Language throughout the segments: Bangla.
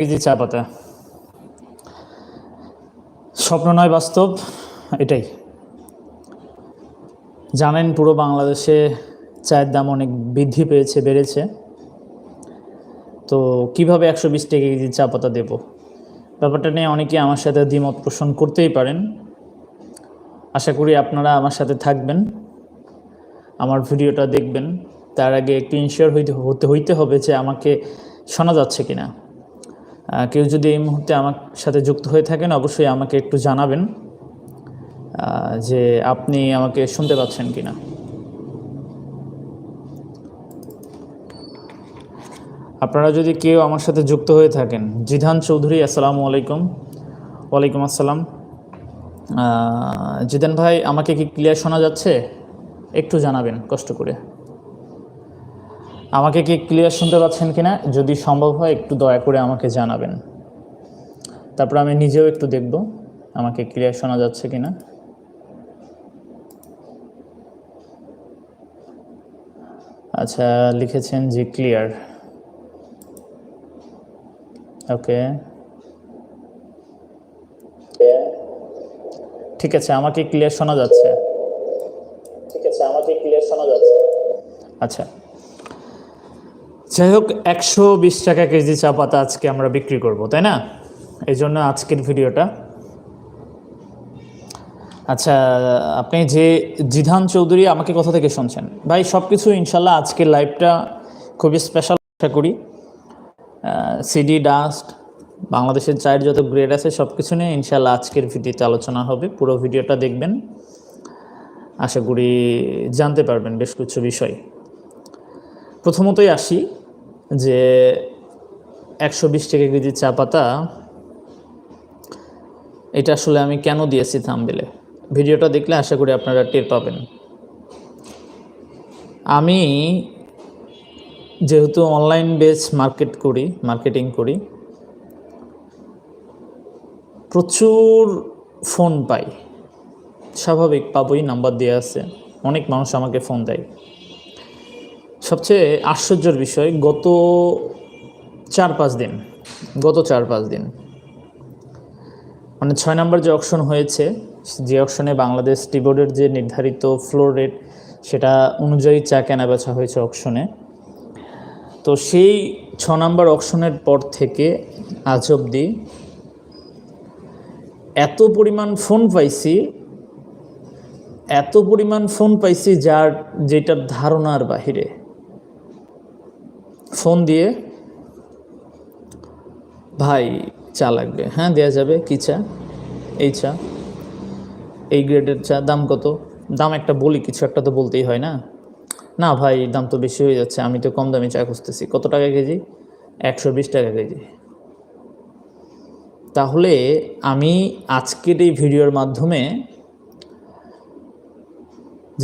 কেজি চা পাতা। স্বপ্ন নয়, বাস্তব, এটাই। জানেন, পুরো বাংলাদেশে চায়ের দাম অনেক বৃদ্ধি পেয়েছে, বেড়েছে। তো কীভাবে একশো বিশ টাকা কেজি চা পাতা দেবো? ব্যাপারটা নিয়ে অনেকে আমার সাথে দ্বিমত পোষণ করতেই পারেন। আশা করি আপনারা আমার সাথে থাকবেন। আমার ভিডিওটা দেখবেন। তার আগে একটু ইনশিওর হইতে হতে হইতে হবে যে আমাকে শোনা যাচ্ছে কিনা। কেউ যদি এই মুহূর্তে আমার সাথে যুক্ত হয়ে থাকেন, অবশ্যই আমাকে একটু জানাবেন যে আপনি আমাকে শুনতে পাচ্ছেন কিনা। আপনারা যদি কেউ আমার সাথে যুক্ত হয়ে থাকেন, জিধান চৌধুরী, আসসালামু আলাইকুম। ওয়ালাইকুম আসসালাম। জিদান ভাই, আমাকে কি ক্লিয়ার শোনা যাচ্ছে? একটু জানাবেন, কষ্ট করে। আমাকে কি ক্লিয়ার শুনতে পাচ্ছেন কিনা? যদি সম্ভব হয় একটু দয়া করে আমাকে জানাবেন। তারপর আমি নিজেও একটু দেখব আমাকে ক্লিয়ার শোনা যাচ্ছে কিনা। আচ্ছা লিখেছেন যে ক্লিয়ার ওকে। ঠিক আছে আমাকে ক্লিয়ার শোনা যাচ্ছে। ঠিক আছে আমাকে ক্লিয়ার শোনা যাচ্ছে। আচ্ছা। যাই হোক, একশো বিশ টাকা কেজি চা পাতা আজকে আমরা বিক্রি করব, তাই না? এই জন্য আজকের ভিডিওটা। আচ্ছা আপনি যে জিধান চৌধুরী আমাকে কোথা থেকে শুনছেন, ভাই সব কিছু ইনশাল্লাহ আজকের লাইভটা খুবই স্পেশাল আশা করি। সিডি ডাস্ট বাংলাদেশের চায়ের যত গ্রেড আছে সব কিছু নিয়ে ইনশাল্লাহ আজকের ভিডিওতে আলোচনা হবে, পুরো ভিডিওটা দেখবেন। আশা করি জানতে পারবেন বেশ কিছু বিষয়। প্রথমতই আসি যে একশো বিশ টাকা কেজি চা পাতা, এটা আসলে আমি কেন দিয়েছি থামবেলে ভিডিওটা দেখলে আশা করি আপনারা টের পাবেন। আমি যেহেতু অনলাইন বেস মার্কেট করি মার্কেটিং করি, প্রচুর ফোন পাই। স্বাভাবিক পাবই নাম্বার দেওয়া আছে। অনেক মানুষ আমাকে ফোন দেয়। সবচেয়ে আশ্চর্যের বিষয়, গত চার পাঁচ দিন, গত চার পাঁচ দিন মানে ছয় নম্বর যে অকশন হয়েছে, যে অকশনে বাংলাদেশ টি বোর্ডের যে নির্ধারিত ফ্লোর রেট সেটা অনুযায়ী চা কেনা বেচা হয়েছে অকশনে তো সেই ছ নম্বর অপশনের পর থেকে আজ অবধি এত পরিমাণ ফোন পাইছি, এত পরিমাণ ফোন পাইছি যার যেটার ধারণার বাহিরে। ফোন দিয়ে, ভাই, চা লাগবে। হ্যাঁ দেওয়া যাবে। কী চা? এই চা। এই গ্রেডের চা। দাম কত? দাম একটা বলি, কিছু একটা তো বলতেই হয় না। না ভাই, দাম তো বেশি হয়ে যাচ্ছে। আমি তো কম দামে চা খুঁজতেছি। কত টাকা কেজি? একশো বিশ টাকা কেজি। তাহলে আমি আজকের এই ভিডিওর মাধ্যমে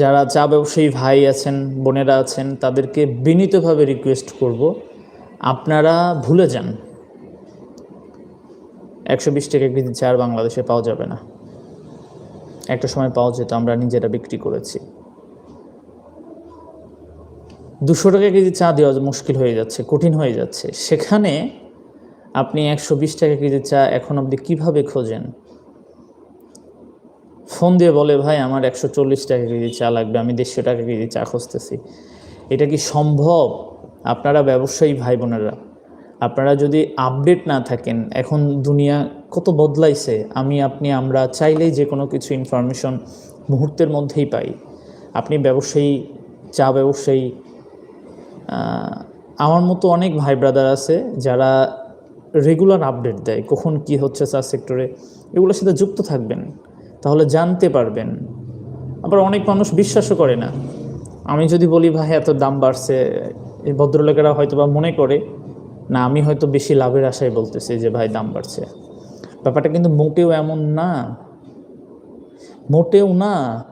যারা চা ব্যবসায়ী ভাই আছেন, বোনেরা আছেন, তাদেরকে বিনীতভাবে রিকোয়েস্ট করব, আপনারা ভুলে যান। একশো বিশ টাকা কেজি চা বাংলাদেশে পাওয়া যাবে না। একটা সময় পাওয়া যেত, আমরা নিজেরা বিক্রি করেছি। দুশো টাকা কেজি চা দেওয়া মুশকিল হয়ে যাচ্ছে, কঠিন হয়ে যাচ্ছে। সেখানে আপনি একশো বিশ টাকা কেজি চা এখন অবধি কীভাবে খোঁজেন? ফোন দিয়ে বলে, ভাই, আমার একশো চল্লিশ টাকা কেজি চা লাগবে, আমি দেড়শো টাকা কেজি চা খুঁজতেছি। এটা কি সম্ভব? আপনারা ব্যবসায়ী ভাই বোনেরা আপনারা যদি আপডেট না থাকেন, এখন দুনিয়া কত বদলাইছে, আমি, আপনি, আমরা চাইলেই যে কোনো কিছু ইনফরমেশন মুহূর্তের মধ্যেই পাই। আপনি ব্যবসায়ী, চা ব্যবসায়ী আমার মতো অনেক ভাই ব্রাদার আছে যারা রেগুলার আপডেট দেয়, কখন কি হচ্ছে চা সেক্টরে, এগুলোর সাথে যুক্ত থাকবেন। তাহলে জানতে পারবেন। আবার অনেক মানুষ বিশ্বাসও করে না। আমি যদি বলি, ভাই, এত দাম বাড়ছে, এই ভদ্রলোকেরা হয়তো বা মনে করে। না, আমি হয়তো বেশি লাভের আশায় বলতেছি যে, ভাই, দাম বাড়ছে। ব্যাপারটা কিন্তু মোটেও এমন না। মোটেও না।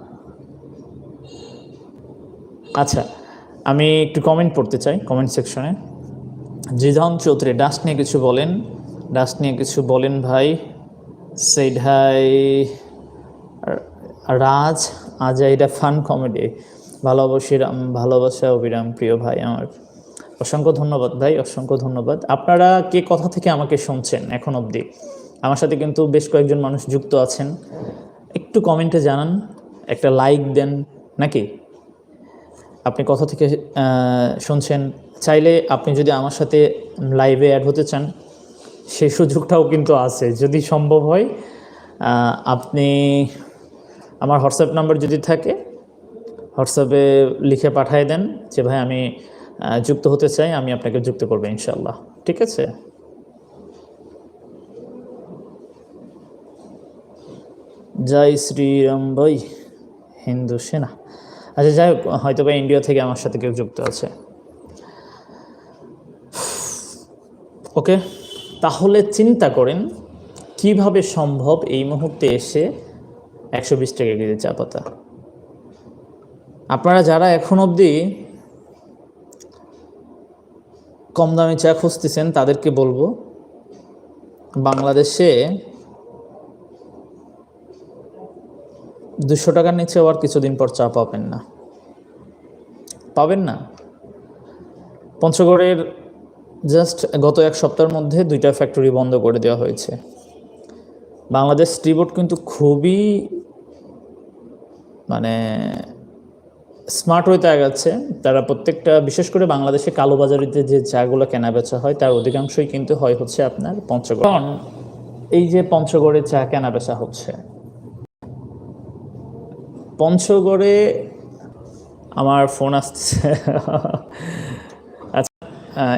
আচ্ছা আমি একটু কমেন্ট পড়তে চাই কমেন্ট সেকশনে জিধন চৌধুরী, ডাস্ট নিয়ে কিছু বলেন। ডাস্ট নিয়ে কিছু বলেন, ভাই। সেইঢাই রাজ, আজ এটা ফান কমেডি। ভালোবাসি ভালোবাসা অবিরাম প্রিয় ভাই আমার। অসংখ্য ধন্যবাদ ভাই, অসংখ্য ধন্যবাদ। আপনারা কে কথা থেকে আমাকে শুনছেন এখন অবধি? আমার সাথে কিন্তু বেশ কয়েকজন মানুষ যুক্ত আছেন। একটু কমেন্টে জানান, একটা লাইক দেন, নাকি? আপনি কথা থেকে শুনছেন। চাইলে আপনি যদি আমার সাথে লাইভে অ্যাড হতে চান সেই সুযোগটাও কিন্তু আছে। যদি সম্ভব হয় আপনি আমার হোয়াটসঅ্যাপ নাম্বার যদি থাকে, হোয়াটসঅ্যাপে লিখে পাঠিয়ে দেন যে, ভাই, আমি যুক্ত হতে চাই, আমি আপনাকে যুক্ত করব ইনশাল্লাহ ঠিক আছে? জয় শ্রীরাম ভাই, হিন্দু সেনা। আচ্ছা যাই হোক হয়তো বা ইন্ডিয়া থেকে আমার সাথে কেউ যুক্ত আছে। ওকে, তাহলে চিন্তা করেন, কীভাবে সম্ভব এই মুহূর্তে এসে একশো বিশ টাকা কেজি চা পাতা। আপনারা যারা এখন অবধি কম দামি চা খুঁজতেছেন, তাদেরকে বলব, বাংলাদেশে দুশো টাকার নিচে আবার কিছুদিন পর চা পাবেন না। পাবেন না। পঞ্চগড়ের জাস্ট গত এক সপ্তাহের মধ্যে দুইটা ফ্যাক্টরি বন্ধ করে দেওয়া হয়েছে। বাংলাদেশ টি বোর্ড কিন্তু খুবই মানে স্মার্ট হইতে আগাচ্ছে। তারা প্রত্যেকটা, বিশেষ করে বাংলাদেশে কালোবাজারিতে যে চাগুলো কেনা বেচা হয়, তার অধিকাংশই কিন্তু হয় হচ্ছে আপনার পঞ্চগড়। এই যে পঞ্চগড়ে চা কেনা বেচা হচ্ছে, পঞ্চগড়ে আমার ফোন আসছে আচ্ছা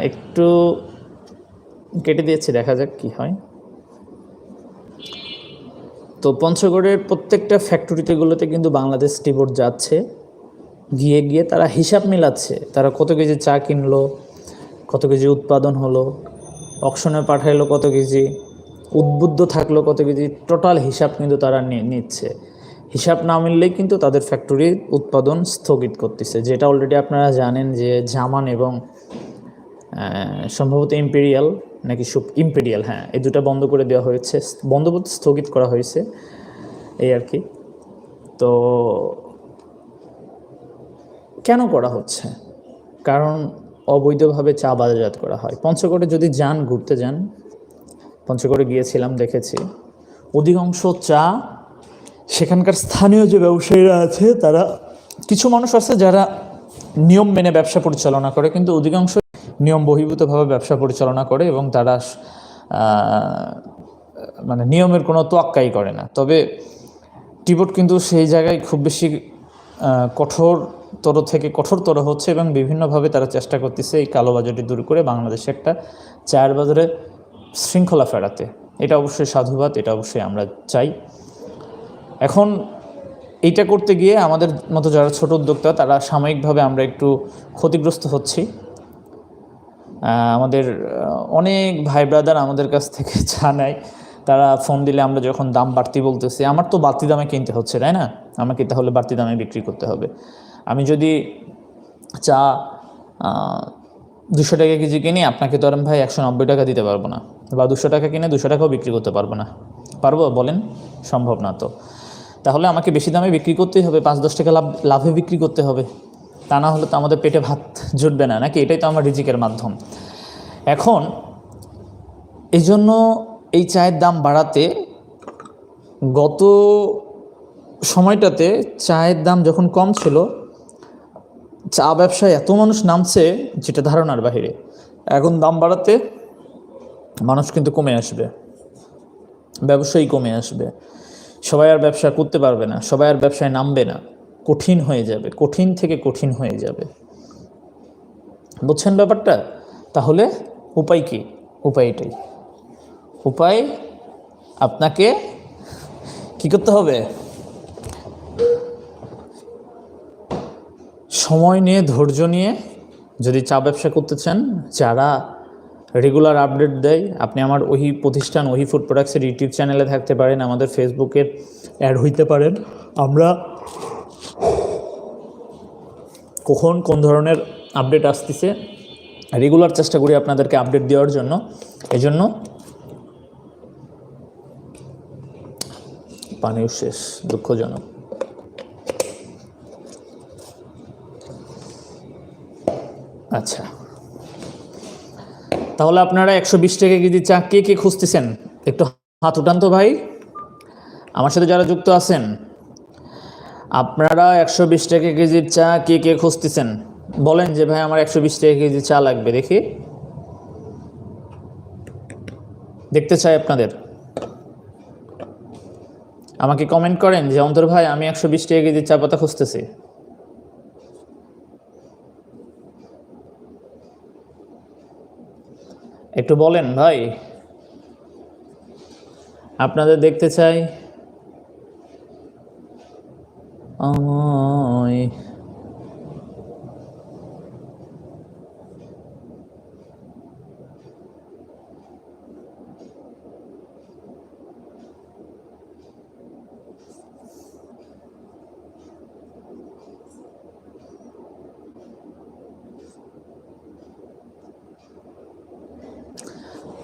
একটু কেটে দিয়েছি, দেখা যাক কি হয়। তো পঞ্চগড়ের প্রত্যেকটা ফ্যাক্টরিতেগুলোতে কিন্তু বাংলাদেশ টিবোর্ড যাচ্ছে। গিয়ে গিয়ে তারা হিসাব মিলাচ্ছে। তারা কত কেজি চা কিনলো, কত কেজি উৎপাদন হলো অকশনে পাঠাইলো কত কেজি, উদ্বুদ্ধ থাকল কত কেজি টোটাল হিসাব কিন্তু তারা নিচ্ছে। হিসাব না মিললেই কিন্তু তাদের ফ্যাক্টরি উৎপাদন স্থগিত করতেছে। যেটা অলরেডি আপনারা জানেন যে জামান এবং সম্ভবত ইম্পেরিয়াল নাকি সুপ ইম্পেরিয়াল হ্যাঁ এই দুটো বন্ধ করে দেওয়া হয়েছে, বন্ধ বলতে স্থগিত করা হয়েছে, এই আর কি। তো কেন করা হচ্ছে? কারণ অবৈধভাবে চা বাজারজাত করা হয়। পঞ্চগড়ে যদি যান, ঘুরতে যান, পঞ্চগড়ে গিয়েছিলাম, দেখেছি। অধিকাংশ চা সেখানকার স্থানীয় যে ব্যবসায়ীরা আছে, তারা, কিছু মানুষ আছে যারা নিয়ম মেনে ব্যবসা পরিচালনা করে, কিন্তু অধিকাংশ নিয়ম বহির্ভূতভাবে ব্যবসা পরিচালনা করে এবং তারা মানে নিয়মের কোনো তোয়াক্কাই করে না। তবে টিবোর্ড কিন্তু সেই জায়গায় খুব বেশি কঠোরতর থেকে কঠোরতর হচ্ছে এবং বিভিন্নভাবে তারা চেষ্টা করতেছে এই কালোবাজারটি দূর করে বাংলাদেশে একটা চায়ের বাজারে শৃঙ্খলা ফেরাতে। এটা অবশ্যই সাধুবাদ, এটা অবশ্যই আমরা চাই। এখন এইটা করতে গিয়ে আমাদের মতো যারা ছোট উদ্যোক্তা, তারা সাময়িকভাবে আমরা একটু ক্ষতিগ্রস্ত হচ্ছি। আমাদের অনেক ভাই ব্রাদার আমাদের কাছ থেকে চা নেয়। তারা ফোন দিলে আমরা যখন দাম বাড়তি বলতেছি, আমার তো বাড়তি দামে কিনতে হচ্ছে, তাই না? আমাকে তাহলে বাড়তি দামে বিক্রি করতে হবে। আমি যদি চা দুশো টাকা কেজি কিনি, আপনাকে তো আর ভাই একশো নব্বই টাকা দিতে পারব না। বা দুশো টাকা কিনে দুশো টাকাও বিক্রি করতে পারব না। পারব? বলেন, সম্ভব না তো। তাহলে আমাকে বেশি দামে বিক্রি করতেই হবে, পাঁচ দশ টাকা লাভ, লাভে বিক্রি করতে হবে। তা না হলে তো আমাদের পেটে ভাত জুটবে না, নাকি? এটাই তো আমার রিজিকের মাধ্যম। এখন এই জন্য এই চায়ের দাম বাড়াতে গত সময়টাতে চায়ের দাম যখন কম ছিল, চা ব্যবসায় এত মানুষ নামছে যেটা ধারণার বাহিরে। এখন দাম বাড়াতে মানুষ কিন্তু কমে আসবে, ব্যবসায়ী কমে আসবে। সবাই আর ব্যবসা করতে পারবে না, সবাই আর ব্যবসায় নামবে না। কঠিন হয়ে যাবে, কঠিন থেকে কঠিন হয়ে যাবে। বুঝছেন ব্যাপারটা? তাহলে উপায় কি? উপায় এটাই উপায় আপনাকে কি করতে হবে? সময় নিয়ে, ধৈর্য নিয়ে যদি চা ব্যবসা করতে চান, যারা রেগুলার আপডেট দেয়, আপনি আমার ওই প্রতিষ্ঠান, ওই ফুড প্রোডাক্টসের ইউটিউব চ্যানেলে থাকতে পারেন, আমাদের ফেসবুকের অ্যাড হইতে পারেন। আমরা কখন কোন ধরনের আপডেট আসতেছে রেগুলার চেষ্টা করি আপনাদেরকে আপডেট দেওয়ার জন্য। এই জন্য পানিও শেষ, দুঃখজনক। আচ্ছা। তাহলে আপনারা একশো বিশ টাকা কেজি চা কে কে খুঁজতেছেন? একটু হাত উঠান তো ভাই। আমার সাথে যারা যুক্ত আছেন আপনারা একশো বিশ টাকা কেজির চা কে কে খুঁজতেছেন? বলেন যে, ভাই, আমার একশো বিশ টাকা কেজি চা লাগবে, দেখি। দেখতে চাই আপনাদের। আমাকে কমেন্ট করেন যে, অন্তর ভাই, আমি একশো বিশ টাকা কেজির চা পাতা খুঁজতেছি। একটু বলেন ভাই। আপনাদের দেখতে চাই আমায়।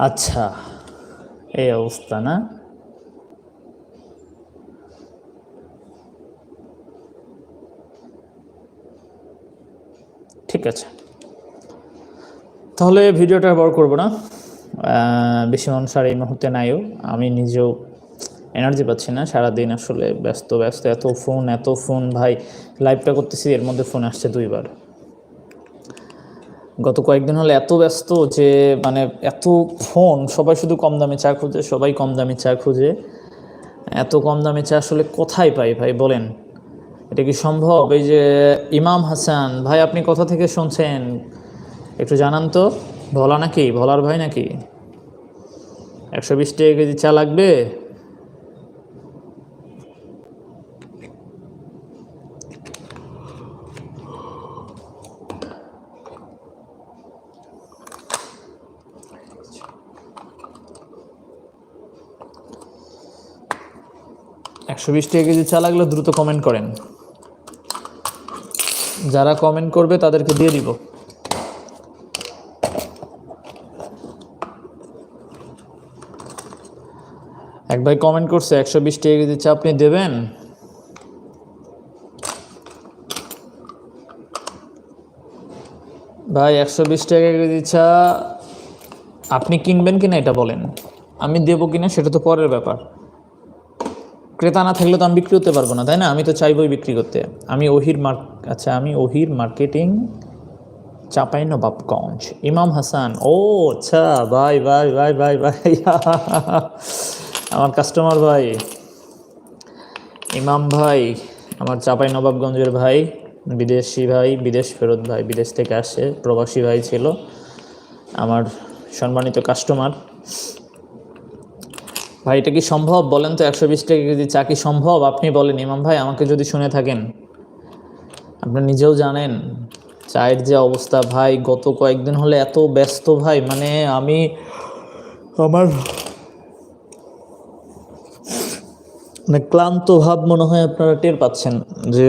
আচ্ছা এই অবস্থা না? ঠিক আছে। তাহলে ভিডিওটা বড় করব না। বেশি মানুষ আর এই মুহূর্তে নাইও আমি নিজেও এনার্জি পাচ্ছি না। সারাদিন আসলে ব্যস্ত ব্যস্ত। এত ফোন এত ফোন ভাই লাইভটা করতেছি, এর মধ্যে ফোন আসছে দুইবার। গত কয়েকদিন হলে এত ব্যস্ত যে মানে এত ফোন সবাই শুধু কম দামে চা খুঁজে, সবাই কম দামে চা খুঁজে। এত কম দামে চা আসলে কোথায় পাই ভাই, বলেন। এটা কি সম্ভব? এই যে ইমাম হাসান, ভাই আপনি কোথা থেকে শুনছেন। একটু জানান তো, ভোলা নাকি? ভোলার ভাই নাকি? একশো বিশ টাকা কেজি চা লাগবে? একশো বিশ টাকা কেজি চা লাগলে দ্রুত কমেন্ট করেন। যারা কমেন্ট করবে তাদেরকে দিয়ে দিব। এক ভাই কমেন্ট করছে, একশো বিশ টাকা দিচ্ছে আপনি দেবেন। ভাই, একশো বিশ টাকা চা, আপনি কিনবেন কিনা এটা বলেন। আমি দেবো কিনা সেটা তো পরের ব্যাপার। ক্রেতা না থাকলে তো আমি বিক্রি করতে পারব না, তাই না? আমি তো চাইবই বিক্রি করতে। আমি ওহির মার্ক আচ্ছা আমি ওহির মার্কেটিং চাপাই নবাবগঞ্জ ইমাম হাসান, ও আচ্ছা ভাই ভাই ভাই ভাই ভাই, আমার কাস্টমার ভাই, ইমাম ভাই, আমার চাপাই নবাবগঞ্জের ভাই, বিদেশি ভাই, বিদেশ ফেরত ভাই, বিদেশ থেকে আসে, প্রবাসী ভাই ছিল, আমার সম্মানিত কাস্টমার ভাই, এটা কি সম্ভব? বলেন তো একশো বিশ টাকা কেজি চা কি সম্ভব? আপনি বলেন, ইমাম ভাই, আমাকে যদি শুনে থাকেন। আপনি নিজেও জানেন, চায়ের যে অবস্থা ভাই, গত কয়েকদিন হলে এত ব্যস্ত ভাই মানে আমি আমার মানে ক্লান্ত ভাব মনে হয় আপনারা টের পাচ্ছেন যে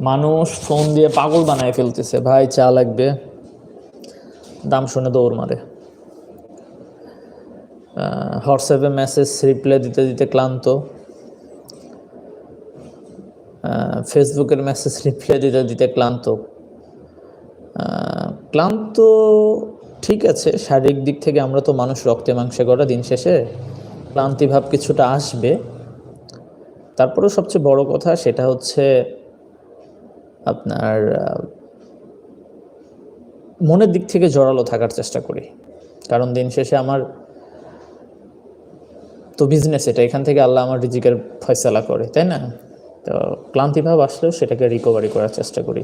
মানুষ ফোন দিয়ে পাগল বানায় ফেলতেছে। ভাই, চা লাগবে। দাম শুনে দৌড় মারে। হোয়াটসঅ্যাপে মেসেজ রিপ্লাই দিতে দিতে ক্লান্ত। ফেসবুকের মেসেজ রিপ্লাই দিতে দিতে ক্লান্ত। ক্লান্ত ঠিক আছে, শারীরিক দিক থেকে আমরা তো মানুষ রক্তে মাংসে গড়া দিন শেষে, ক্লান্তি ভাব কিছুটা আসবে। তারপরেও সবচেয়ে বড় কথা সেটা হচ্ছে আপনার মনের দিক থেকে জোরালো থাকার চেষ্টা করি। কারণ দিন শেষে আমার তো বিজনেস এটা, এখান থেকে আল্লাহ আমার রিজিকের ফয়সলা করে, তাই না? তো ক্লান্তিভাব আসলেও সেটাকে রিকভারি করার চেষ্টা করি।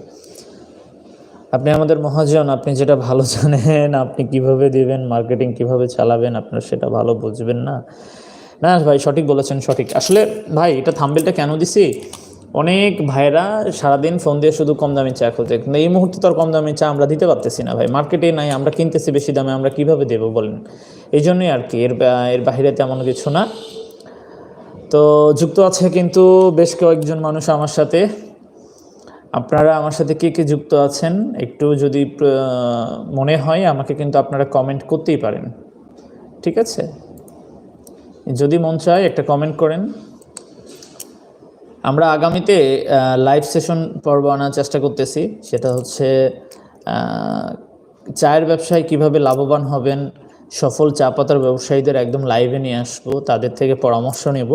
আপনি আমাদের মহাজন, আপনি যেটা ভালো জানেন, আপনি কীভাবে দিবেন মার্কেটিং কীভাবে চালাবেন, আপনার সেটা ভালো বুঝবেন না। না, ভাই, সঠিক বলেছেন, সঠিক। আসলে, ভাই, এটা থাম্বেলটা কেন দিছি? অনেক ভাইরা সারাদিন ফোন দিয়ে শুধু কম দামি চা খোঁজে কিন্তু এই মুহূর্তে তো আর কম দামি চা আমরা দিতে পারতেছি না ভাই। মার্কেটে নাই, আমরা কিনতেছি বেশি দামে, আমরা কীভাবে দেবো বলেন? এই জন্যই আর কি, এর এর বাহিরে তেমন কিছু না। তো যুক্ত আছে কিন্তু বেশ কয়েকজন মানুষ আমার সাথে। আপনারা আমার সাথে কে কে যুক্ত আছেন, একটু যদি মনে হয়, আমাকে কিন্তু আপনারা কমেন্ট করতেই পারেন। ঠিক আছে? যদি মন চায় একটা কমেন্ট করেন। আমরা আগামীতে লাইভ সেশন পর্ব আনার চেষ্টা করতেছি। সেটা হচ্ছে চায়ের ব্যবসায় কীভাবে লাভবান হবেন, সফল চা পাতার ব্যবসায়ীদের একদম লাইভে নিয়ে আসব, তাদের থেকে পরামর্শ নেব।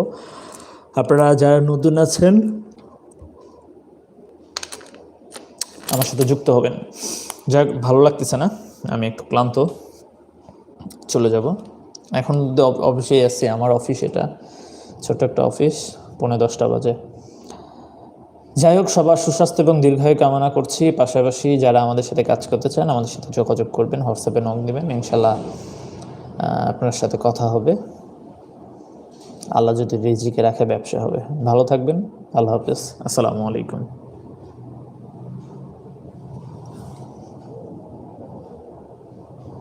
আপনারা যারা নতুন আছেন, আমার সাথে যুক্ত হবেন। যাক, ভালো লাগতেছে না, আমি একটু ক্লান্ত। চলে যাব। এখন অফিসেই আসছি আমার অফিস এটা। ছোট্ট একটা অফিস, পৌনে দশটা বাজে। যাই হোক, সবার সুস্বাস্থ্য এবং দীর্ঘায়ু কামনা করছি। পাশাপাশি যারা আমাদের সাথে কাজ করতে চান, আমাদের সাথে যোগাযোগ করবেন হোয়াটসঅ্যাপে নক দেবেন। ইনশাল্লাহ আপনার সাথে কথা হবে। আল্লাহ যদি রিজিকে রাখে, ব্যবসা হবে। ভালো থাকবেন। আল্লাহ হাফিজ। আসসালামু আলাইকুম।